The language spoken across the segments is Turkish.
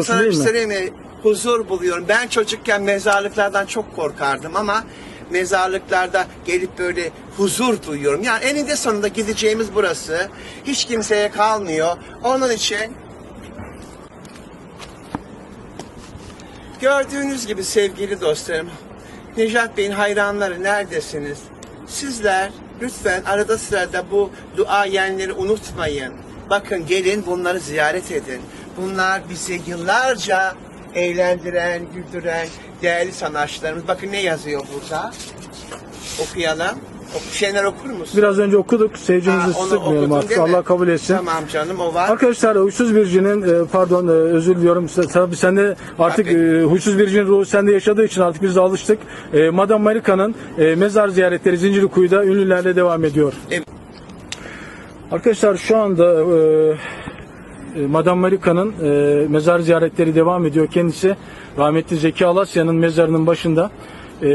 bekliyorsun sana bir söyleyeyim mi? Huzur buluyorum. Ben çocukken mezarlıklardan çok korkardım ama mezarlıklarda gelip böyle huzur duyuyorum. Yani eninde sonunda gideceğimiz burası. Hiç kimseye kalmıyor. Onun için gördüğünüz gibi sevgili dostlarım, Nejat Bey'in hayranları neredesiniz? Sizler lütfen arada sırada bu duayenleri unutmayın. Bakın gelin bunları ziyaret edin. Bunlar bizi yıllarca eğlendiren, güldüren değerli sanatçılarımız. Bakın ne yazıyor burada. Okuyalım. Oku- Şener okur musun? Biraz önce okuduk. Seyircimizi Ha, onu sıkmayalım okudun artık. değil mi? Allah kabul etsin. Tamam canım o var. Arkadaşlar huysuz bircinin e, pardon e, özür diliyorum Sa- tabii sen de artık Tabii. e, huysuz bircinin ruhu sende yaşadığı için artık biz de alıştık. E, Madame Marika'nın e, mezar ziyaretleri Zincirlikuyu'da ünlülerle devam ediyor. Evet. Arkadaşlar şu anda e, Madame Marika'nın e, mezar ziyaretleri devam ediyor. Kendisi rahmetli Zeki Alasya'nın mezarının başında. E,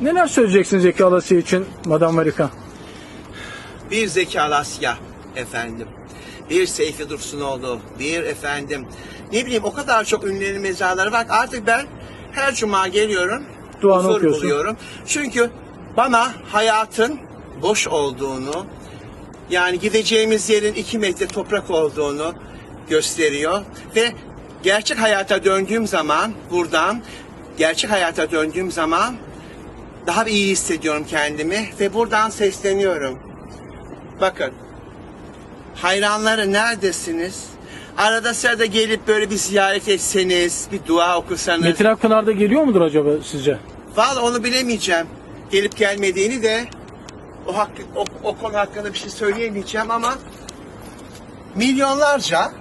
neler söyleyeceksiniz Zeki Alasya için Madame Marika? Bir Zeki Alasya efendim. Bir Seyfi Dursunoğlu, bir efendim. Ne bileyim o kadar çok ünlülerin mezarları var. Artık ben her cuma geliyorum. Duanı huzur okuyorsun. buluyorum. Çünkü bana hayatın boş olduğunu, yani gideceğimiz yerin iki metre toprak olduğunu gösteriyor. Ve gerçek hayata döndüğüm zaman buradan, gerçek hayata döndüğüm zaman daha iyi hissediyorum kendimi ve buradan sesleniyorum. Bakın. Hayranları neredesiniz? Arada sırada gelip böyle bir ziyaret etseniz, bir dua okusanız. Metin Akpınar da geliyor mudur acaba sizce? Vallahi onu bilemeyeceğim. Gelip gelmediğini de o, hakkı, o, o konu hakkında bir şey söyleyemeyeceğim ama milyonlarca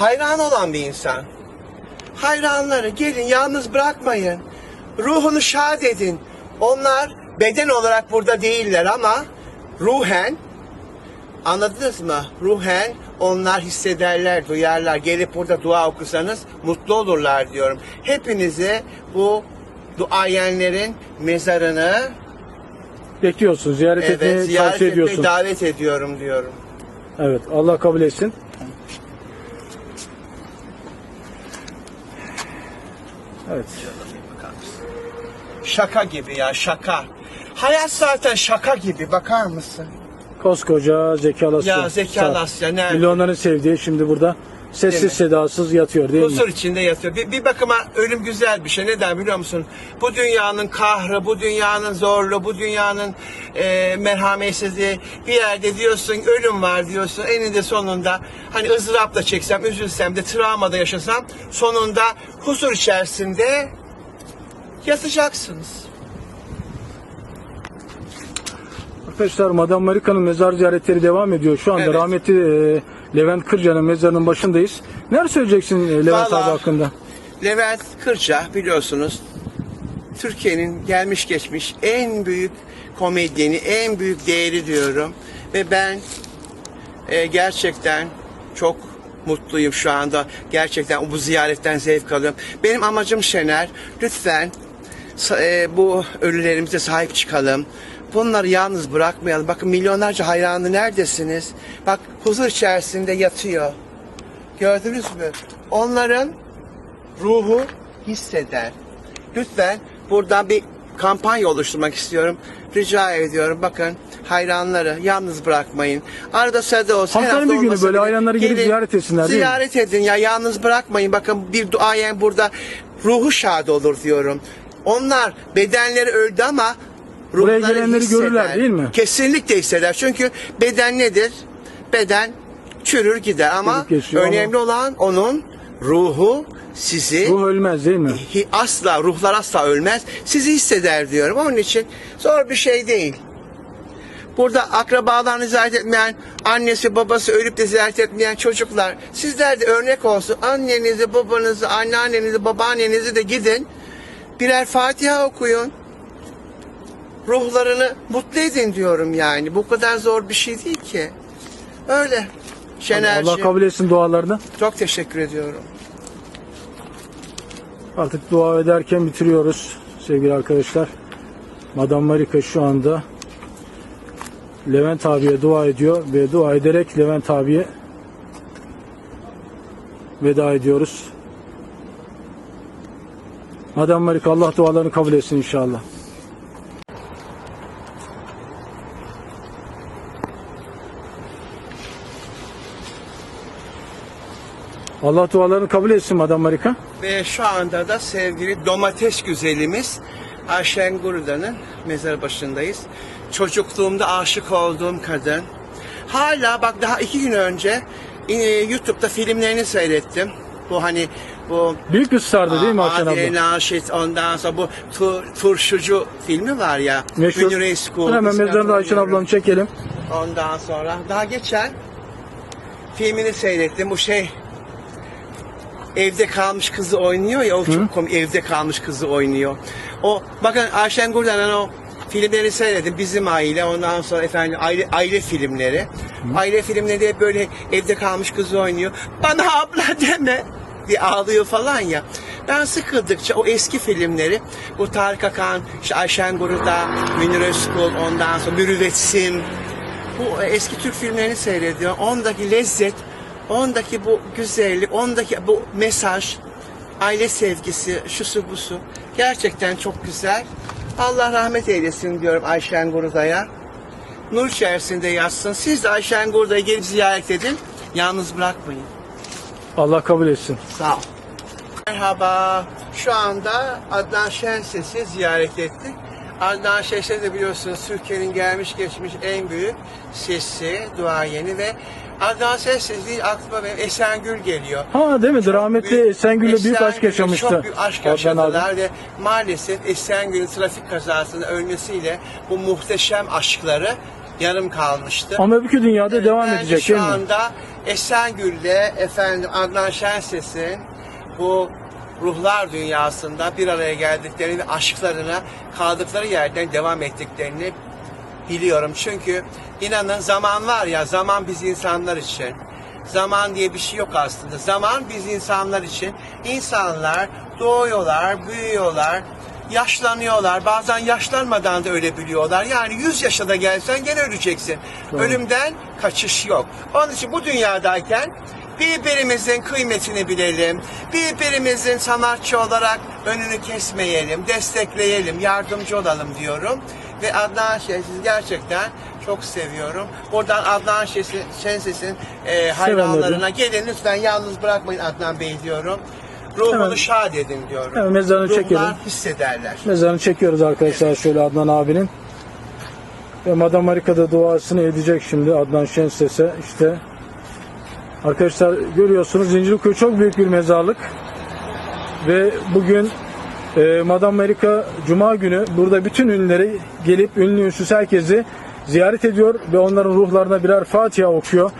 hayran olan bir insan. Hayranları gelin yalnız bırakmayın. Ruhunu şad edin. Onlar beden olarak burada değiller ama ruhen Anladınız mı? Ruhen onlar hissederler, duyarlar. Gelip burada dua okusanız mutlu olurlar diyorum. Hepinize bu duayenlerin mezarını Bekliyorsun, ziyaret evet, ziyaret tavsiye ediyorsun. davet ediyorum diyorum. Evet, Allah kabul etsin. Evet. Şaka gibi ya şaka. Hayat zaten şaka gibi bakar mısın? Koskoca Zeki Alasya. Ya Zeki. Alasya nerede? Milyonların sevdiği şimdi burada sessiz mi? sedasız yatıyor değil Huzur mi? içinde yatıyor. Bir, bir bakıma ölüm güzel bir şey. Neden biliyor musun? Bu dünyanın kahrı, bu dünyanın zorluğu, bu dünyanın e, merhametsizliği bir yerde diyorsun ölüm var diyorsun. Eninde sonunda hani ızdırap da çeksem, üzülsem de, travmada yaşasam sonunda huzur içerisinde yatacaksınız. Arkadaşlar Madame Marika'nın mezar ziyaretleri devam ediyor. Şu anda Evet. rahmetli e, Levent Kırca'nın mezarının başındayız. Neler söyleyeceksin e, Levent Vallahi- abi hakkında? Levent Kırca biliyorsunuz Türkiye'nin gelmiş geçmiş en büyük komedyeni, en büyük değeri diyorum. Ve ben e, gerçekten çok mutluyum şu anda. Gerçekten bu ziyaretten zevk alıyorum. Benim amacım Şener, lütfen e, bu ölülerimize sahip çıkalım. Bunları yalnız bırakmayalım. Bakın milyonlarca hayranı neredesiniz? Bak huzur içerisinde yatıyor. Gördünüz mü? Onların ruhu hisseder. Lütfen buradan bir kampanya oluşturmak istiyorum. Rica ediyorum. Bakın hayranları yalnız bırakmayın. Arada sırada olsa Haftanın hafta bir günü böyle hayranları gelip ziyaret etsinler, değil mi? Ziyaret edin ya yalnız bırakmayın. Bakın bir duayen burada ruhu şad olur diyorum. Onlar bedenleri öldü ama Buraya ruhları gelenleri hisseder. görürler, değil mi? Kesinlikle hisseder. Çünkü beden nedir? Beden çürür gider ama Çürüp geçiyor önemli olan onun ruhu sizi Ruh ölmez değil mi? hi- asla ruhlar asla ölmez. Sizi hisseder diyorum. Onun için zor bir şey değil. Burada akrabalarını ziyaret etmeyen, annesi babası ölüp de ziyaret etmeyen çocuklar, sizler de örnek olsun. Annenizi, babanızı, anneannenizi, babaannenizi de gidin. Birer Fatiha okuyun. Ruhlarını mutlu edin diyorum yani. Bu kadar zor bir şey değil ki. Öyle. Şenerciğim, Allah kabul etsin dualarını. çok teşekkür ediyorum. Artık dua ederken bitiriyoruz sevgili arkadaşlar. Madame Marika şu anda Levent abiye dua ediyor ve dua ederek Levent abiye veda ediyoruz. Madam Marika Allah dualarını kabul etsin inşallah. Allah dualarını kabul etsin Madam Marika. Ve şu anda da sevgili domates güzelimiz Ayşen Gurda'nın mezar başındayız. Çocukluğumda aşık olduğum kadın. Hala bak daha iki gün önce e, YouTube'da filmlerini seyrettim. Bu hani bu Büyük bir stardı değil mi Ayşen abla? Adile Naşit ondan sonra bu tur, turşucu filmi var ya. Meşhur. Münir Eskul. Hemen mezarında Ayşen ablanı çekelim. Ondan sonra daha geçen filmini seyrettim. Bu şey evde kalmış kızı oynuyor ya o çok komik evde kalmış kızı oynuyor. O bakın Ayşen Gurdan'ın o filmleri seyredin bizim aile ondan sonra efendim aile, aile filmleri. Aile filmleri hep böyle evde kalmış kızı oynuyor. Bana abla deme diye ağlıyor falan ya. Ben sıkıldıkça o eski filmleri bu Tarık Akan, işte Ayşen Gurda, Münir Özkul, ondan sonra Mürüvvetsin, bu eski Türk filmlerini seyrediyor. Ondaki lezzet, ondaki bu güzellik, ondaki bu mesaj, aile sevgisi, şusu busu gerçekten çok güzel. Allah rahmet eylesin diyorum Ayşen Gurda'ya. Nur içerisinde yatsın. Siz de Ayşen Gurda'yı gelip ziyaret edin. Yalnız bırakmayın. Allah kabul etsin. Sağ ol. Merhaba. Şu anda Adnan Şenses'i ziyaret ettik. Adnan Şenses de biliyorsunuz Türkiye'nin gelmiş geçmiş en büyük sesi, duayeni ve Adnan değil aklıma benim Esengül geliyor. Ha değil mi? Rahmetli Büyük- Esengül'le büyük aşk yaşamıştı. Çok büyük aşk yaşadılar ve maalesef Esengül'ün trafik kazasında ölmesiyle bu muhteşem aşkları yarım kalmıştı. Ama öbürkü dünyada devam Ben de edecek şu değil mi? anda Esengül'le efendim Adnan Şenses'in bu ruhlar dünyasında bir araya geldiklerini ve aşklarına kaldıkları yerden devam ettiklerini biliyorum. Çünkü inanın zaman var ya zaman biz insanlar için. Zaman diye bir şey yok aslında. Zaman biz insanlar için. İnsanlar doğuyorlar, büyüyorlar, yaşlanıyorlar. Bazen yaşlanmadan da ölebiliyorlar. Yani 100 yaşa da gelsen gene öleceksin. Doğru. Ölümden kaçış yok. Onun için bu dünyadayken birbirimizin kıymetini bilelim. Birbirimizin sanatçı olarak önünü kesmeyelim, destekleyelim, yardımcı olalım diyorum. Ve Adnan Şenses'i gerçekten çok seviyorum. Buradan Adnan Şenses- Şenses'in e, hayranlarına gelin lütfen yalnız bırakmayın Adnan Bey diyorum. Ruhunu Hemen- şad edin diyorum. Hemen mezarını Ruhlar çekelim. hissederler. Mezarını çekiyoruz arkadaşlar şöyle Adnan abinin. Ve Madam Marika da duasını edecek şimdi Adnan Şenses'e işte. Arkadaşlar görüyorsunuz Zincirlikuyu çok büyük bir mezarlık. Ve bugün e, Madam Marika Cuma günü burada bütün ünlüleri gelip ünlü ünsüz herkesi ziyaret ediyor ve onların ruhlarına birer Fatiha okuyor.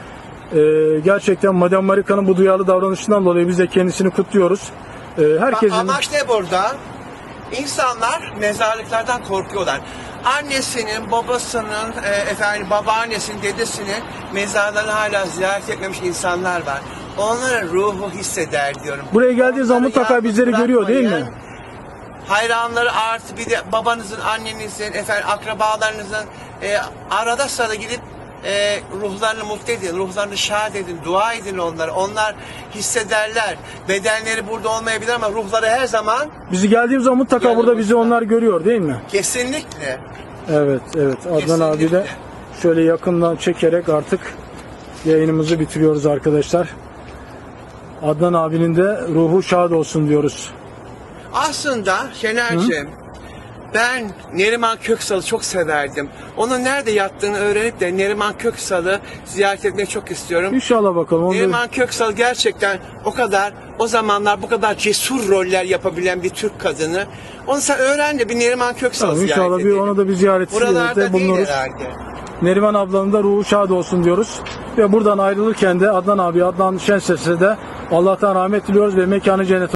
E, gerçekten Madam Marika'nın bu duyarlı davranışından dolayı biz de kendisini kutluyoruz. E, herkesin... Amaç ne burada? İnsanlar mezarlıklardan korkuyorlar. Annesinin, babasının, e, efendim babaannesinin, dedesinin mezarlarını hala ziyaret etmemiş insanlar var. Onların ruhu hisseder diyorum. Buraya geldiği zaman Onları mutlaka bizleri görüyor değil mi? Hayranları artı bir de babanızın, annenizin, efendim akrabalarınızın e, arada sırada gidip e, ruhlarını mutlu edin, ruhlarını şad edin, dua edin onlara. Onlar hissederler. Bedenleri burada olmayabilir ama ruhları her zaman Bizi geldiğimiz zaman mutlaka Yanımızda. burada bizi onlar görüyor değil mi? kesinlikle Evet, evet. Adnan abi de Kesinlikle. şöyle yakından çekerek artık yayınımızı bitiriyoruz arkadaşlar. Adnan abinin de ruhu şad olsun diyoruz. Aslında Şener'ciğim ben Neriman Köksal'ı çok severdim. Onun nerede yattığını öğrenip de Neriman Köksal'ı ziyaret etmeyi çok istiyorum. İnşallah bakalım. Onu Neriman Köksal gerçekten o kadar o zamanlar bu kadar cesur roller yapabilen bir Türk kadını. Onu sen öğren de bir Neriman Köksal Tamam, ziyaret inşallah bir edelim. ona da bir ziyaret Buralarda değil bulunuruz. herhalde. Neriman ablanın da ruhu şad olsun diyoruz. Ve buradan ayrılırken de Adnan abi, Adnan Şenses'e de Allah'tan rahmet diliyoruz ve mekanı cennet